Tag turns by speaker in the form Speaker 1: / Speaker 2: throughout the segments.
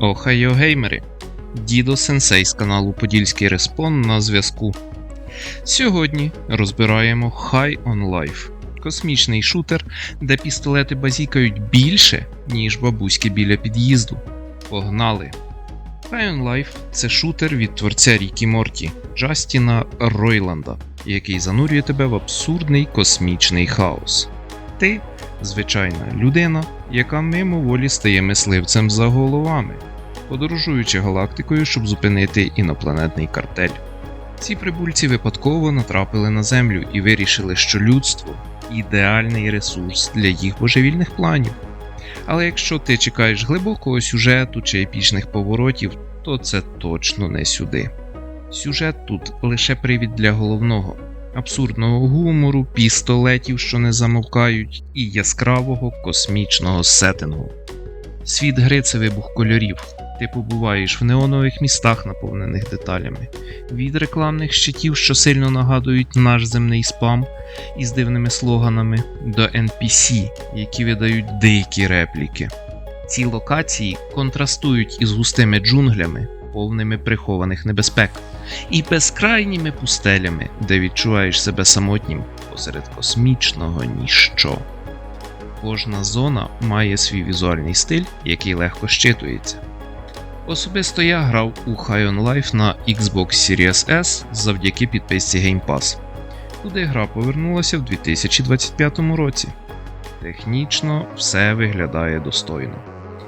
Speaker 1: Охайо геймери! Дідо Сенсей з каналу Подільський Респон на зв'язку. Сьогодні розбираємо High on Life космічний шутер, де пістолети базікають більше, ніж бабуськи біля під'їзду. Погнали! High on Life це шутер від творця Рікі Морті Джастіна Ройланда, який занурює тебе в абсурдний космічний хаос. Ти звичайна людина, яка мимоволі стає мисливцем за головами, подорожуючи галактикою, щоб зупинити інопланетний картель. Ці прибульці випадково натрапили на Землю і вирішили, що людство ідеальний ресурс для їх божевільних планів. Але якщо ти чекаєш глибокого сюжету чи епічних поворотів, то це точно не сюди. Сюжет тут лише привід для головного абсурдного гумору, пістолетів, що не замовкають, і яскравого космічного сеттингу. Світ гри це вибух кольорів. Ти побуваєш в неонових містах, наповнених деталями, від рекламних щитів, що сильно нагадують наш земний спам із дивними слоганами, до NPC, які видають дикі репліки. Ці локації контрастують із густими джунглями, повними прихованих небезпек, і безкрайніми пустелями, де відчуваєш себе самотнім посеред космічного ніщо. Кожна зона має свій візуальний стиль, який легко щитується. Особисто я грав у High on Life на Xbox Series S завдяки підписці Game Pass, куди гра повернулася в 2025 році. Технічно все виглядає достойно.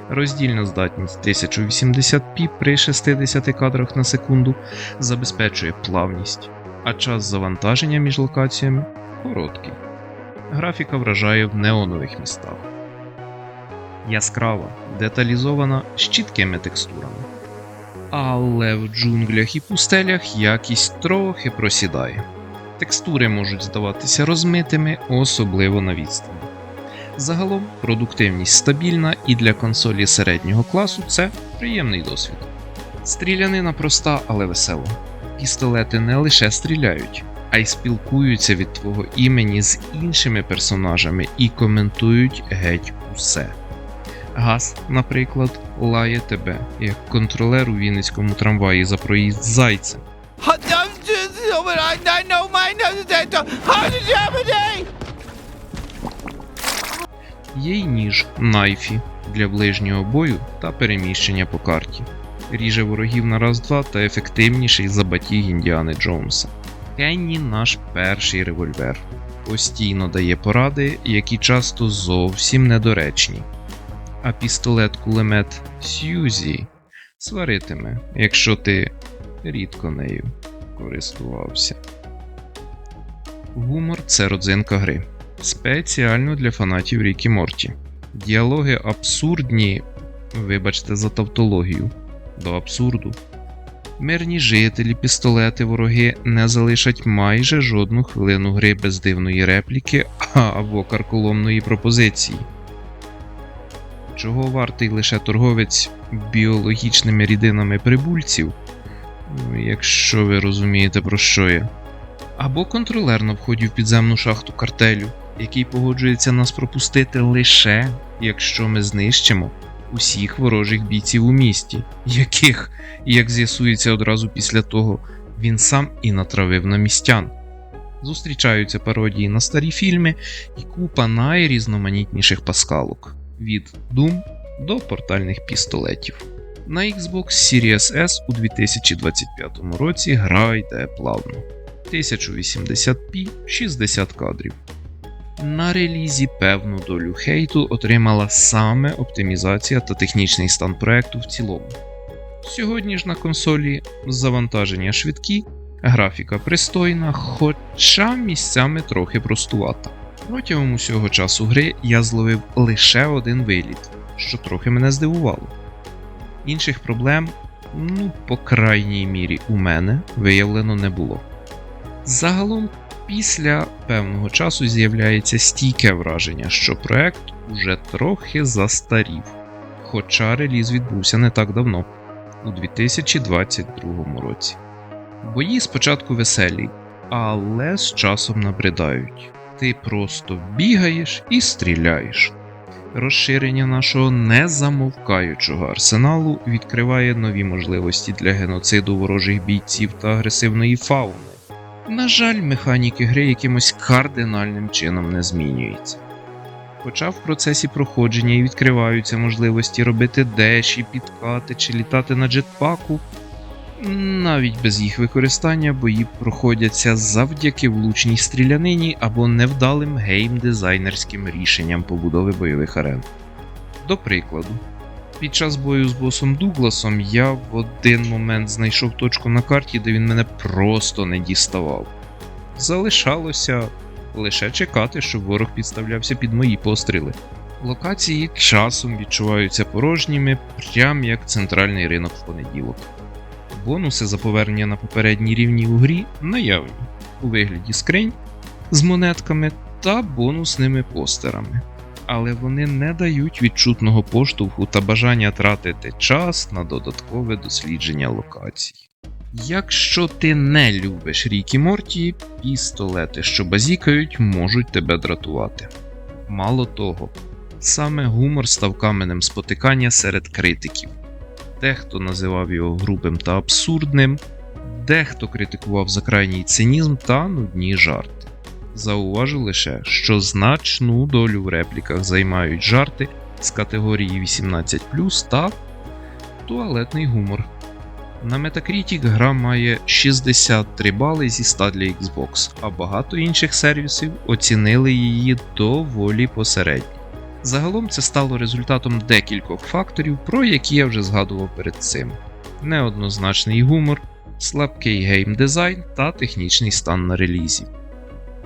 Speaker 1: Роздільна здатність 1080p при 60 кадрах на секунду забезпечує плавність, а час завантаження між локаціями короткий. Графіка вражає в неонових містах. Яскрава, деталізована з чіткими текстурами. Але в джунглях і пустелях якість трохи просідає. Текстури можуть здаватися розмитими, особливо на відстані. Загалом продуктивність стабільна і для консолі середнього класу це приємний досвід. Стрілянина проста, але весела. Пістолети не лише стріляють, а й спілкуються від твого імені з іншими персонажами і коментують геть усе. Газ, наприклад, лає тебе як контролер у Вінницькому трамваї за проїзд зайцем. Є й ніж найфі для ближнього бою та переміщення по карті. Ріже ворогів на раз-два та ефективніший за батіг Індіани Джонса. Кенні наш перший револьвер. Постійно дає поради, які часто зовсім недоречні. А пістолет-кулемет Сьюзі сваритиме, якщо ти рідко нею користувався. Гумор це родзинка гри. Спеціально для фанатів Рікі Морті. Діалоги абсурдні, вибачте за тавтологію, до абсурду. Мирні жителі, пістолети, вороги не залишать майже жодну хвилину гри без дивної репліки або карколомної пропозиції. Чого вартий лише торговець біологічними рідинами прибульців, якщо ви розумієте про що я, або контролер на вході в підземну шахту картелю, який погоджується нас пропустити лише якщо ми знищимо усіх ворожих бійців у місті, яких, як з'ясується одразу після того, він сам і натравив на містян. Зустрічаються пародії на старі фільми і купа найрізноманітніших паскалок від Doom до портальних пістолетів. На Xbox Series S у 2025 році гра йде плавно. 1080p 60 кадрів. На релізі певну долю хейту отримала саме оптимізація та технічний стан проекту в цілому. Сьогодні ж на консолі завантаження швидкі, графіка пристойна, хоча місцями трохи простувата. Протягом усього часу гри я зловив лише один виліт, що трохи мене здивувало. Інших проблем, ну, по крайній мірі, у мене виявлено не було. Загалом, після певного часу з'являється стійке враження, що проект уже трохи застарів, хоча реліз відбувся не так давно, у 2022 році. Бої спочатку веселі, але з часом набридають. Ти просто бігаєш і стріляєш. Розширення нашого незамовкаючого арсеналу відкриває нові можливості для геноциду ворожих бійців та агресивної фауни. На жаль, механіки гри якимось кардинальним чином не змінюються. Хоча в процесі проходження і відкриваються можливості робити деші, підкати чи літати на джетпаку, навіть без їх використання бої проходяться завдяки влучній стрілянині або невдалим геймдизайнерським рішенням побудови бойових арен. До прикладу, під час бою з босом Дугласом я в один момент знайшов точку на карті, де він мене просто не діставав. Залишалося лише чекати, щоб ворог підставлявся під мої постріли. Локації часом відчуваються порожніми, прям як центральний ринок в понеділок. Бонуси за повернення на попередній рівні у грі наявні у вигляді скринь з монетками та бонусними постерами. Але вони не дають відчутного поштовху та бажання тратити час на додаткове дослідження локацій. Якщо ти не любиш Рікі Морті, пістолети, що базікають, можуть тебе дратувати. Мало того, саме гумор став каменем спотикання серед критиків. Дехто називав його грубим та абсурдним, дехто критикував за крайній цинізм та нудні жарти. Зауважу лише, що значну долю в репліках займають жарти з категорії 18 та туалетний гумор. На Metacritic гра має 63 бали зі 100 для Xbox, а багато інших сервісів оцінили її доволі посередньо. Загалом це стало результатом декількох факторів, про які я вже згадував перед цим: неоднозначний гумор, слабкий геймдизайн та технічний стан на релізі.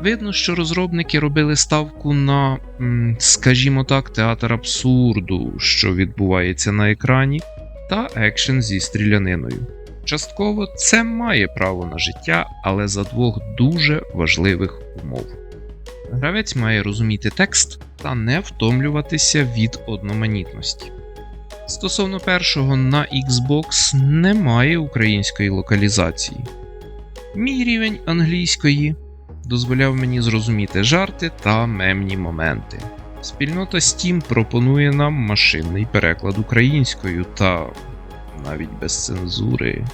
Speaker 1: Видно, що розробники робили ставку на, скажімо так, театр абсурду, що відбувається на екрані, та екшен зі стріляниною. Частково це має право на життя, але за двох дуже важливих умов. Гравець має розуміти текст та не втомлюватися від одноманітності. Стосовно першого на Xbox немає української локалізації. Мій рівень англійської дозволяв мені зрозуміти жарти та мемні моменти. Спільнота Steam пропонує нам машинний переклад українською та навіть без цензури.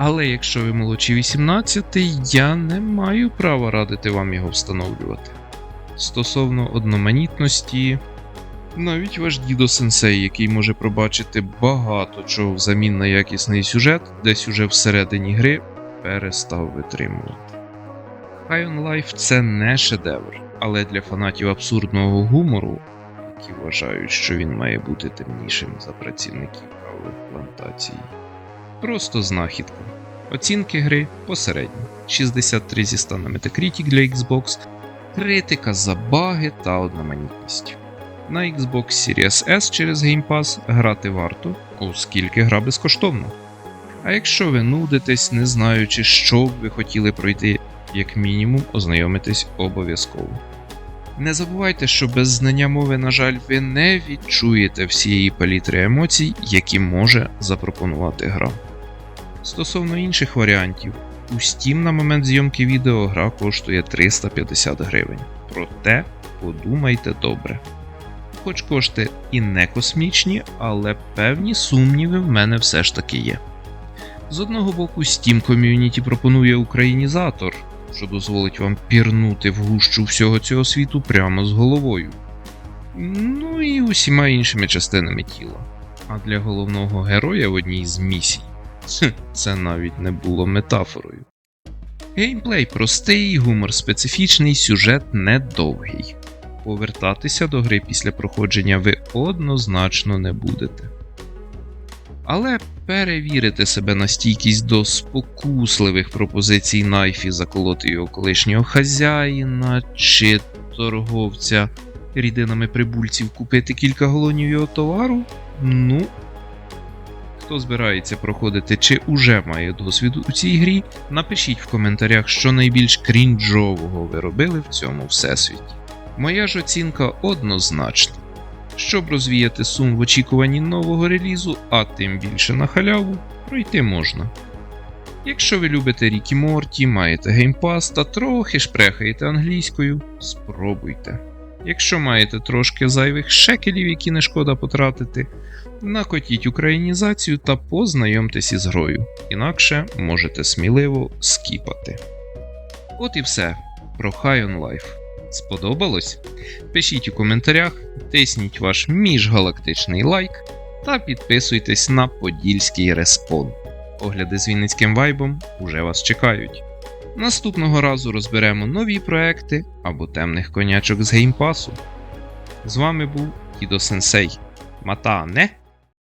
Speaker 1: Але якщо ви молодші 18, я не маю права радити вам його встановлювати. Стосовно одноманітності, навіть ваш дідо сенсей, який може пробачити багато чого взамін на якісний сюжет, десь уже всередині гри перестав витримувати. High on Life це не шедевр, але для фанатів абсурдного гумору, які вважають, що він має бути темнішим за працівників кавових плантацій. Просто знахідка. Оцінки гри посередні. 63 зі 100 на Metacritic для Xbox, критика за баги та одноманітність. На Xbox Series S через Game Pass грати варто, оскільки гра безкоштовна. А якщо ви нудитесь, не знаючи, що б ви хотіли пройти, як мінімум ознайомитись обов'язково. Не забувайте, що без знання мови, на жаль, ви не відчуєте всієї палітри емоцій, які може запропонувати гра. Стосовно інших варіантів, у Steam на момент зйомки відео гра коштує 350 гривень. Проте подумайте добре. Хоч кошти і не космічні, але певні сумніви в мене все ж таки є. З одного боку, Steam Community пропонує українізатор, що дозволить вам пірнути в гущу всього цього світу прямо з головою. Ну і усіма іншими частинами тіла. А для головного героя в одній з місій це навіть не було метафорою. Геймплей простий, гумор специфічний, сюжет недовгий. Повертатися до гри після проходження ви однозначно не будете. Але перевірити себе на стійкість до спокусливих пропозицій Найфі заколоти його колишнього хазяїна чи торговця рідинами прибульців купити кілька галонів його товару? Ну, хто збирається проходити чи уже має досвід у цій грі, напишіть в коментарях, що найбільш крінжового ви робили в цьому всесвіті. Моя ж оцінка однозначна. Щоб розвіяти сум в очікуванні нового релізу, а тим більше на халяву, пройти можна. Якщо ви любите Рікі Морті, маєте геймпас та трохи шпрехаєте англійською, спробуйте. Якщо маєте трошки зайвих шекелів, які не шкода потратити, накотіть українізацію та познайомтесь із грою, інакше можете сміливо скіпати. От і все про High on Life. Сподобалось? Пишіть у коментарях, тисніть ваш міжгалактичний лайк та підписуйтесь на Подільський респон. Огляди з Вінницьким вайбом уже вас чекають. Наступного разу розберемо нові проекти або темних конячок з геймпасу. З вами був Кідо Сенсей. Мата не!